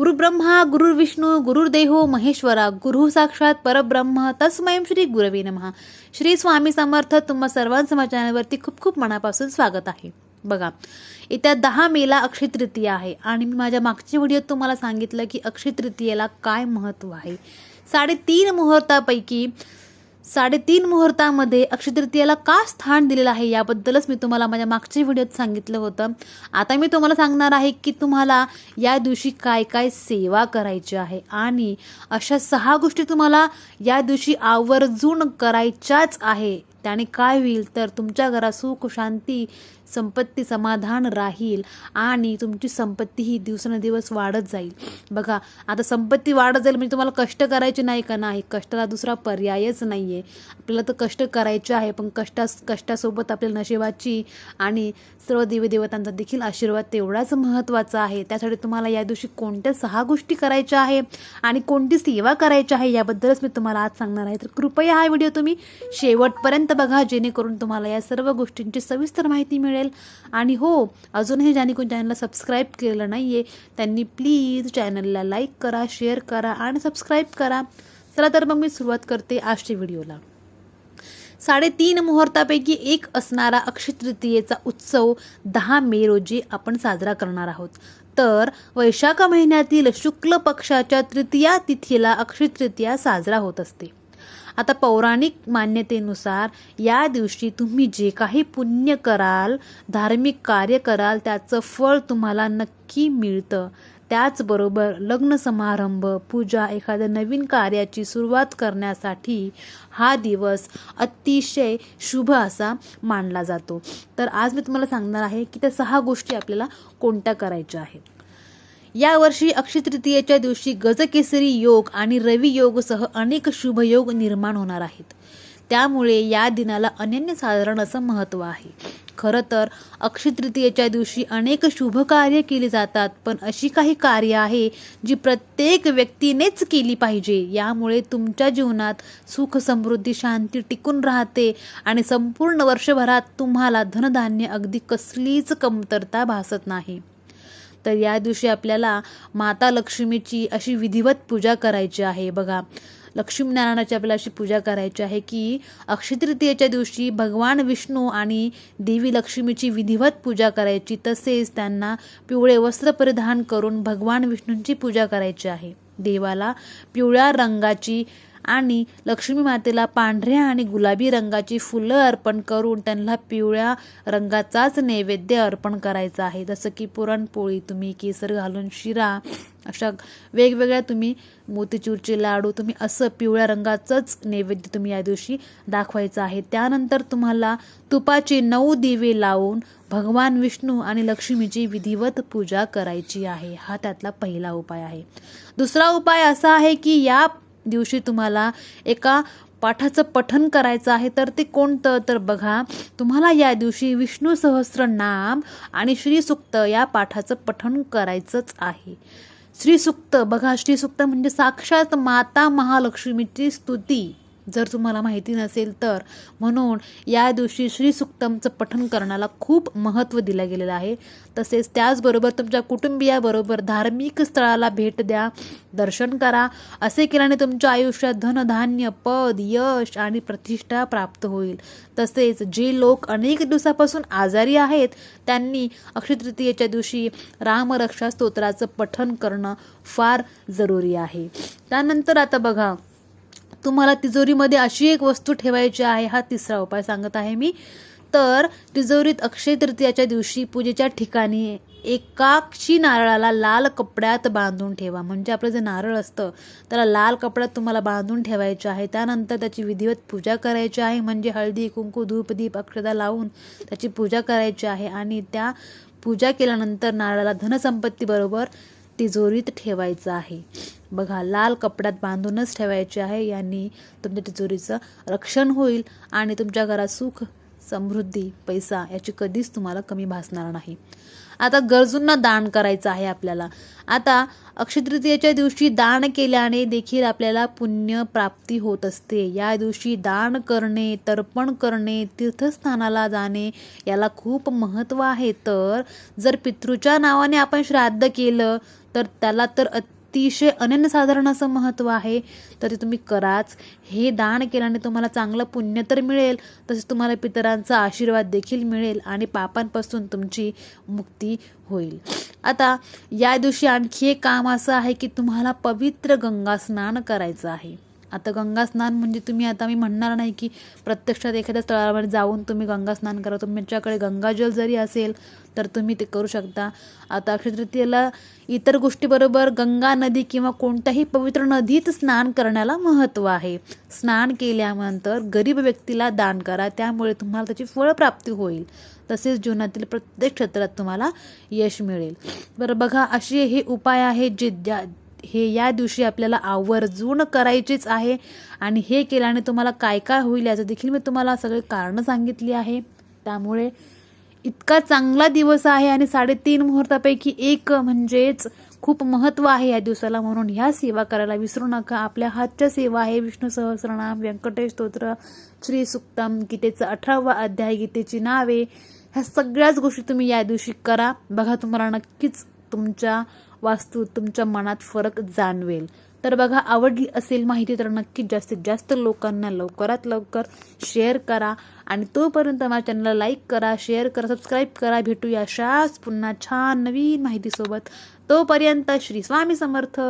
गुरुब्रह्मा गुरुर्विष्णू गुरुर्देहो महेश्वरा गुरु साक्षात परब्रह्म तस्मय श्री गुरवे नमः. श्री स्वामी समर्थ तुम्हा सर्वांचं माझ्या चॅनलवरती खूप खूप मनापासून स्वागत आहे. बघा येत्या दहा मेला अक्षय तृतीया आहे आणि मी माझ्या मागच्या व्हिडिओत तुम्हाला सांगितलं की अक्षय तृतीयेला काय महत्त्व आहे. साडेतीन मुहूर्तापैकी साडेतीन मुहूर्तामध्ये अक्षतृतीयेला का स्थान दिलेलं आहे याबद्दलच मी तुम्हाला माझ्या मागच्या व्हिडिओत सांगितलं होतं. आता मी तुम्हाला सांगणार आहे की तुम्हाला या दिवशी काय काय सेवा करायची आहे आणि अशा सहा गोष्टी तुम्हाला या दिवशी आवर्जून करायच्याच आहे. त्याने काय होईल तर तुमच्या घरात सुख शांती संपत्ती समाधान राहील आणि तुमची संपत्ती ही दिवसेंदिवस वाढत जाईल. बघा आता संपत्ती वाढत जाईल म्हणजे तुम्हाला कष्ट करायचे नाही का? नाही कष्टाला दुसरा पर्यायच नाही आहे आपल्याला तर कष्ट करायचे आहे पण कष्टा कष्टासोबत आपल्या नशिबाची आणि सर्व देवीदेवतांचा देखील आशीर्वाद तेवढाच महत्त्वाचा आहे. त्यासाठी तुम्हाला या दिवशी कोणत्या सहा गोष्टी करायच्या आहे आणि कोणती सेवा करायची आहे याबद्दलच मी तुम्हाला आज सांगणार आहे. तर कृपया हा व्हिडिओ तुम्ही शेवटपर्यंत बघा जेणेकरून तुम्हाला या सर्व गोष्टींची सविस्तर माहिती मिळेल. आणि हो अजूनही ज्यांनी कोण चॅनलला सबस्क्राईब केलं नाही आहे त्यांनी प्लीज चॅनलला लाईक करा शेअर करा आणि सबस्क्राईब करा. चला तर मग मी सुरुवात करते आजच्या व्हिडिओला. साडेतीन मुहूर्तापैकी एक असणारा अक्षय तृतीयेचा उत्सव दहा मे रोजी आपण साजरा करणार आहोत. तर वैशाख महिन्यातील शुक्ल पक्षाच्या तृतीया तिथीला अक्षय तृतीया साजरा होत असते. आता पौराणिक मान्यतेनुसार या दिवशी तुम्ही जे काही पुण्य कराल धार्मिक कार्य कराल त्याचं फळ तुम्हाला नक्की मिळतं. त्याचबरोबर लग्न समारंभ पूजा एखाद्या नवीन कार्याची सुरुवात करण्यासाठी हा दिवस अतिशय शुभ असा मानला जातो. तर आज मी तुम्हाला सांगणार आहे की त्या सहा गोष्टी आपल्याला कोणत्या करायच्या आहेत. यावर्षी अक्षय तृतीयेच्या दिवशी गजकेसरी योग आणि रवी योगसह अनेक शुभयोग निर्माण होणार आहेत. त्यामुळे या दिनाला अनन्यसाधारण असं महत्त्व आहे. खरं तर अक्षय तृतीयेच्या दिवशी अनेक शुभ कार्य केली जातात पण अशी काही कार्य आहे जी प्रत्येक व्यक्तीनेच केली पाहिजे. यामुळे तुमच्या जीवनात सुख समृद्धी शांती टिकून राहते आणि संपूर्ण वर्षभरात तुम्हाला धनधान्य अगदी कसलीच कमतरता भासत नाही. तर या दिवशी आपल्याला माता लक्ष्मीची अशी विधिवत पूजा करायची आहे. बघा लक्ष्मीनारायणाची आपल्याला अशी पूजा करायची आहे की अक्षय तृतीयेच्या दिवशी भगवान विष्णू आणि देवी लक्ष्मीची विधिवत पूजा करायची. तसेच त्यांना पिवळे वस्त्र परिधान करून भगवान विष्णूंची पूजा करायची आहे. देवाला पिवळ्या रंगाची आणि लक्ष्मी मातेला पांढऱ्या आणि गुलाबी रंगाची फुलं अर्पण करून त्यांना पिवळ्या रंगाचाच नैवेद्य अर्पण करायचा आहे. जसं की पुरणपोळी तुम्ही केसर घालून शिरा अशा वेगवेगळ्या तुम्ही मोतीचूरचे लाडू तुम्ही असं पिवळ्या रंगाचंच नैवेद्य तुम्ही या दिवशी दाखवायचं आहे. त्यानंतर तुम्हाला तुपाचे नऊ दिवे लावून भगवान विष्णू आणि लक्ष्मीची विधिवत पूजा करायची आहे. हा त्यातला पहिला उपाय आहे. दुसरा उपाय असा आहे की या दिवशी तुम्हाला एका पाठाचं पठन करायचं आहे तर ते कोणतं? तर बघा तुम्हाला या दिवशी विष्णू सहस्र नाम आणि श्रीसुक्त या पाठाचं पठन करायचंच आहे. श्रीसुक्त बघा श्रीसुक्त म्हणजे साक्षात माता महालक्ष्मीची स्तुती. जर तुम्हाला माहिती नसेल तर म्हणून या दिवशी श्रीसुक्तमचं पठन करण्याला खूप महत्त्व दिलं गेलेलं आहे. तसेच त्याचबरोबर तुमच्या कुटुंबियाबरोबर धार्मिक स्थळाला भेट द्या दर्शन करा. असे केल्याने तुमच्या आयुष्यात धनधान्य पद यश आणि प्रतिष्ठा प्राप्त होईल. तसेच जे लोक अनेक दिवसापासून आजारी आहेत त्यांनी अक्षयतृतीयेच्या दिवशी रामरक्षा स्तोत्राचं पठन करणं फार जरुरी आहे. त्यानंतर आता बघा तुम्हाला तिजोरीमध्ये अशी एक वस्तू ठेवायची आहे हा तिसरा उपाय सांगत आहे मी. तर तिजोरीत अक्षय तृतीयाच्या दिवशी पूजेच्या ठिकाणी एकाक्षी नारळाला लाल कपड्यात बांधून ठेवा. म्हणजे आपलं जे नारळ असतं त्याला लाल कपड्यात तुम्हाला बांधून ठेवायचे आहे. त्यानंतर त्याची विधिवत पूजा करायची आहे. म्हणजे हळदी कुंकू धूप दीप अक्षदा लावून त्याची पूजा करायची आहे. आणि त्या पूजा केल्यानंतर नारळाला धनसंपत्तीबरोबर तिजोरीत ठेवायचं आहे. बघा लाल कपड्यात बांधूनच ठेवायचे आहे. यांनी तुमच्या तिजोरीचं रक्षण होईल आणि तुमच्या घरात सुख समृद्धी पैसा याची कधीच तुम्हाला कमी भासणार नाही. आता गरजूंना दान करायचं आहे आपल्याला. आता अक्षय तृतीयेच्या दिवशी दान केल्याने देखील आपल्याला पुण्य प्राप्ती होत असते. या दिवशी दान करणे तर्पण करणे तीर्थस्थानाला जाणे याला खूप महत्त्व आहे. तर जर पितृच्या नावाने आपण श्राद्ध केलं तर त्याला तर अतिशय अनन्यसाधारण असं महत्त्व आहे. तर ते तुम्ही कराच. हे दान केल्याने तुम्हाला चांगलं पुण्य तर मिळेल. तसेच तुम्हाला पितरांचा आशीर्वाद देखील मिळेल आणि पापांपासून तुमची मुक्ती होईल. आता या दिवशी आणखी एक काम असं आहे की तुम्हाला पवित्र गंगा स्नान करायचं आहे. आता गंगा स्नान म्हणजे तुम्ही आता मी म्हणणार नाही की प्रत्यक्षात एखाद्या स्थळावर जाऊन तुम्ही गंगा स्नान करा. तुमच्याकडे गंगाजल जरी असेल तर तुम्ही ते करू शकता. आता अक्षय तृतीयेला इतर गोष्टीबरोबर गंगा नदी किंवा कोणत्याही पवित्र नदीत स्नान करण्याला महत्त्व आहे. स्नान केल्यानंतर गरीब व्यक्तीला दान करा. त्यामुळे तुम्हाला त्याची फळप्राप्ती होईल. तसेच जीवनातील प्रत्येक क्षेत्रात तुम्हाला यश मिळेल. बरं बघा असे हे उपाय आहेत जे ज्या हे या दिवशी आपल्याला आवर्जून करायचेच आहे. आणि हे केल्याने तुम्हाला काय काय होईल याचं देखील मी तुम्हाला सगळे कारणं सांगितली आहे. त्यामुळे इतका चांगला दिवस आहे आणि साडेतीन मुहूर्तापैकी एक म्हणजेच खूप महत्त्व आहे या दिवसाला म्हणून ह्या सेवा करायला विसरू नका. आपल्या हातच्या सेवा आहे. विष्णू सहस्रनाम व्यंकटेश स्तोत्र श्री सुक्तम गीतेचं अठरावा अध्याय गीतेची नावे ह्या सगळ्याच गोष्टी तुम्ही या दिवशी करा. बघा तुम्हाला नक्कीच तुमच्या वास्तू तुमच्या मनात फरक जाणवेल. तर बघा आवडली असेल माहिती तर नक्कीच जास्तीत जास्त लोकांना लवकरात लवकर शेअर करा आणि तोपर्यंत माझ्या चॅनलला लाईक करा शेअर करा सबस्क्राईब करा. भेटूया अशाच पुन्हा छान नवीन माहितीसोबत. तोपर्यंत श्री स्वामी समर्थ.